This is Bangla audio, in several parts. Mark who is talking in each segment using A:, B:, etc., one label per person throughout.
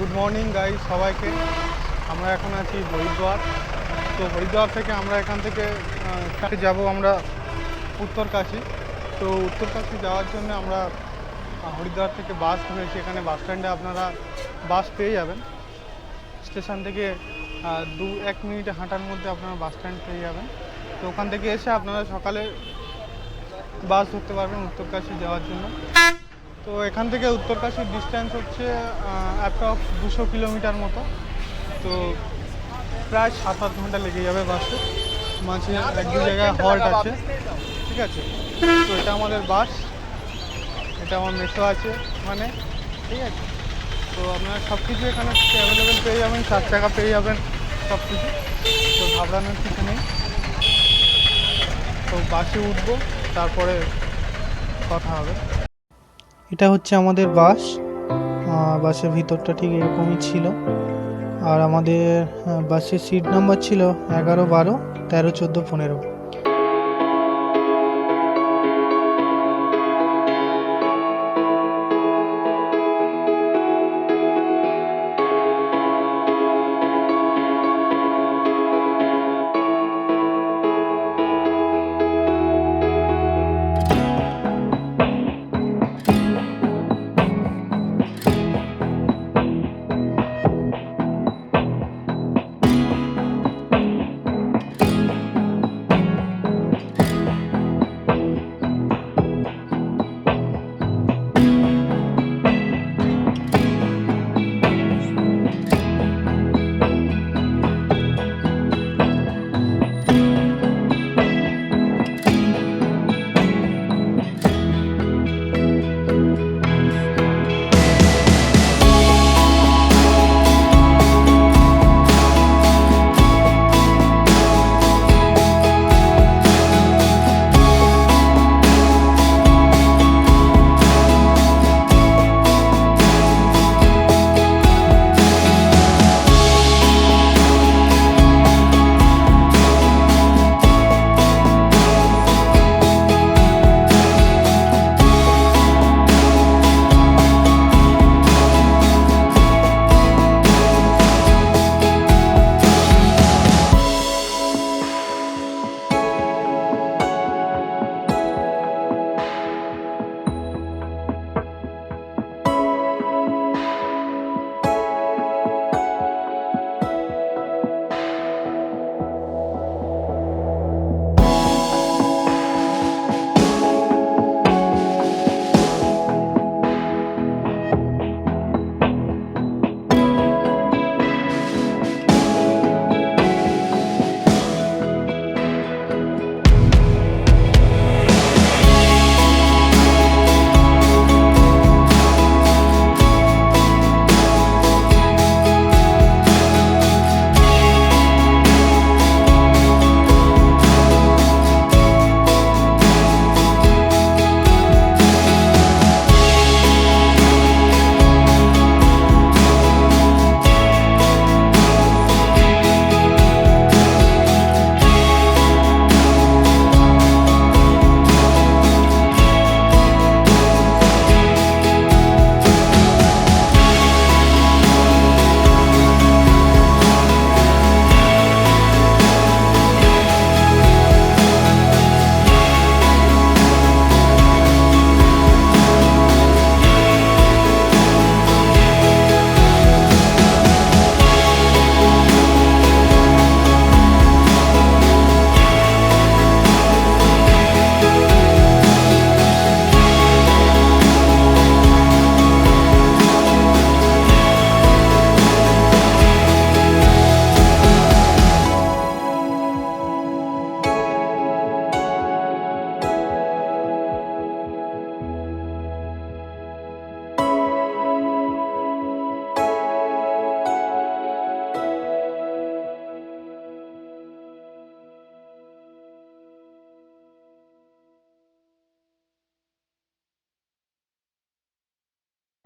A: গুড মর্নিং গাই সবাইকে। আমরা এখন আছি হরিদ্বার। তো হরিদ্বার থেকে আমরা এখান থেকে যাব আমরা উত্তরকাশি। তো উত্তরকাশি যাওয়ার জন্য আমরা হরিদ্বার থেকে বাস ধরেছি। এখানে বাস স্ট্যান্ডে আপনারা বাস পেয়ে যাবেন। স্টেশন থেকে দু এক মিনিট হাঁটার মধ্যে আপনারা বাস স্ট্যান্ড পেয়ে যাবেন। তো ওখান থেকে এসে আপনারা সকালে বাস ধরতে পারবেন উত্তরকাশি যাওয়ার জন্য। তো এখান থেকে উত্তরকাশীর ডিস্টেন্স হচ্ছে অ্যাপ্রক্স দুশো কিলোমিটার মতো। তো প্রায় সাত আট ঘণ্টা লেগে যাবে বাসে মাঝে এক দু জায়গায় হল্ট আছে। ঠিক আছে? তো এটা আমাদের বাস এটা আমার মেশো আছে মানে ঠিক আছে? তো আপনারা সব কিছু এখানে অ্যাভেলেবেল পেয়ে যাবেন চার চাকা পেয়ে যাবেন সব কিছু তো ঘাবড়ানোর কিছু নেই। তো বাসে উঠবো তারপরে কথা হবে। এটা হচ্ছে আমাদের বাস। বাসের ভিতরটা ঠিক এরকমই ছিল। আর আমাদের বাসের সিট নাম্বার ছিল এগারো বারো, তেরো, চোদ্দ, পনেরো।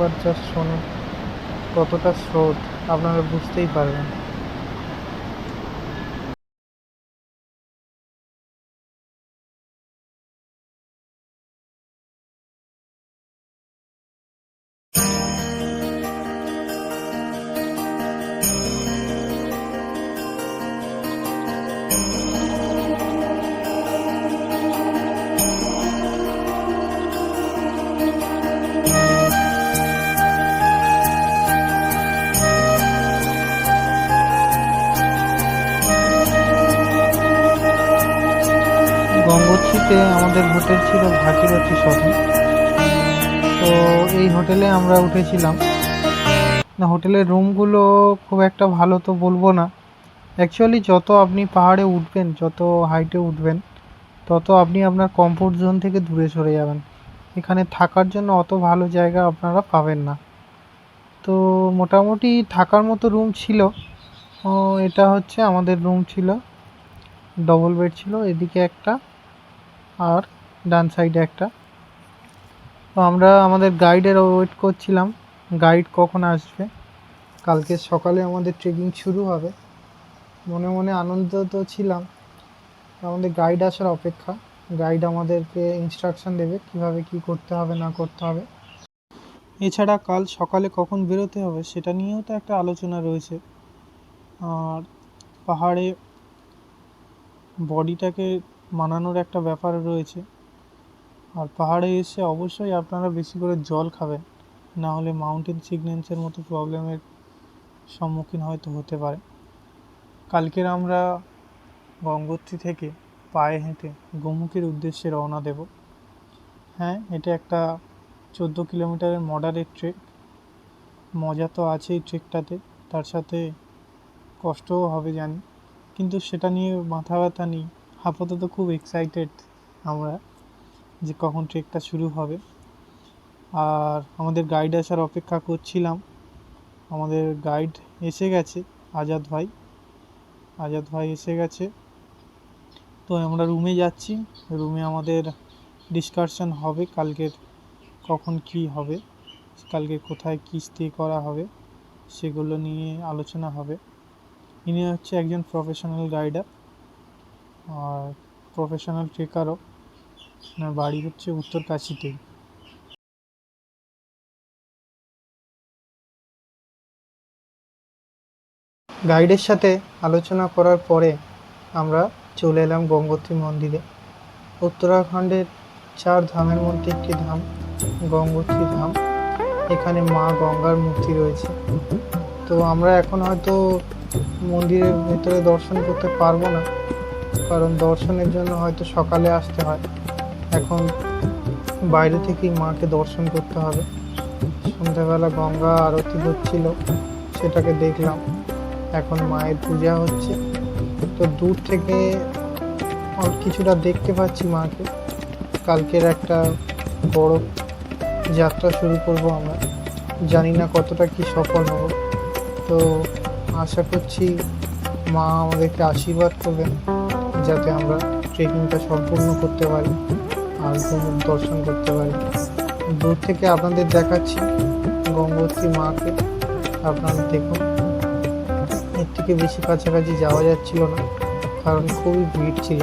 A: একবার জাস্ট শোনো কতটা স্রোত আপনারা বুঝতেই পারবেন। ছিল ভাগীরথী সদন তো এই হোটেলে আমরা উঠেছিলাম। না, হোটেলের রুমগুলো খুব একটা ভালো তো বলব না। অ্যাকচুয়ালি যত আপনি পাহাড়ে উঠবেন, যত হাইটে উঠবেন, তত আপনি আপনার কমফোর্ট জোন থেকে দূরে সরে যাবেন। এখানে থাকার জন্য অত ভালো জায়গা আপনারা পাবেন না। তো মোটামুটি থাকার মতো রুম ছিল। এটা হচ্ছে আমাদের রুম ছিল। ডবল বেড ছিল, এদিকে একটা। আর ডান সাইডে একটা। তো আমরা আমাদের গাইডের ওয়েট করছিলাম গাইড কখন আসবে? কালকে সকালে আমাদের ট্রেকিং শুরু হবে। মনে মনে আনন্দ তো ছিলাম। আমাদের গাইড আসার অপেক্ষা। গাইড আমাদেরকে ইনস্ট্রাকশন দেবে, কীভাবে কি করতে হবে, না করতে হবে। এছাড়া কাল সকালে কখন বেরোতে হবে, সেটা নিয়েও তো একটা আলোচনা রয়েছে। আর পাহাড়ে বডিটাকে মানানোর একটা ব্যাপার রয়েছে। আর পাহাড়ে এসে অবশ্যই আপনারা বেশি করে জল খাবেন। না হলে মাউন্টেন সিকনেন্সের মতো প্রবলেমের সম্মুখীন হয়তো হতে পারে। কালকের আমরা গঙ্গোত্রী থেকে পায়ে হেঁটে গোমুখের উদ্দেশ্যে রওনা দেব। হ্যাঁ এটা একটা চোদ্দ কিলোমিটারের মডারেট ট্রেক মজা তো আছেই ট্রেকটাতে তার সাথে কষ্টও হবে জানি। কিন্তু সেটা নিয়ে মাথা ব্যথা নেই। আপাতত খুব এক্সাইটেড আমরা। যে কখন ট্রেকটা শুরু হবে। আর আমাদের গাইড আসার অপেক্ষা করছিলাম। আমাদের গাইড এসে গেছে, আজাদ ভাই। আজাদ ভাই এসে গেছে। তো আমরা রুমে যাচ্ছি। রুমে আমাদের ডিসকাশন হবে কালকের কখন কি হবে, কালকে কোথায় কী স্টে করা হবে, সেগুলো নিয়ে আলোচনা হবে। ইনি হচ্ছে একজন প্রফেশনাল গাইডার আর প্রফেশনাল ট্রেকারও ওনার বাড়ি হচ্ছে উত্তর কাশিতেই গাইডের সাথে আলোচনা করার পরে আমরা চলে এলাম গঙ্গোত্রী মন্দিরে। উত্তরাখণ্ডের চার ধামের মধ্যে একটি ধাম, গঙ্গোত্রী ধাম। এখানে মা গঙ্গার মূর্তি রয়েছে। তো আমরা এখন হয়তো মন্দিরের ভেতরে দর্শন করতে পারব না, কারণ দর্শনের জন্য হয়তো সকালে আসতে হয়। এখন বাইরে থেকেই মাকে দর্শন করতে হবে। সন্ধ্যাবেলা গঙ্গা আরতি হচ্ছিল, সেটাকে দেখলাম। এখন মায়ের পূজা হচ্ছে। তো দূর থেকে কিছুটা দেখতে পাচ্ছি মাকে। কালকের একটা বড় যাত্রা শুরু করব আমরা। জানি না কতটা কি সফল হব। তো আশা করছি মা আমাদেরকে আশীর্বাদ করবেন, যাতে আমরা ট্রেকিংটা সম্পূর্ণ করতে পারি। আর দর্শন করতে পারি দূর থেকে আপনাদের দেখাচ্ছি গঙ্গোত্রী মাকে। আপনারা দেখুন, এর থেকে বেশি কাছাকাছি যাওয়া যাচ্ছিল না, কারণ খুবই ভিড় ছিল।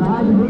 B: రాజు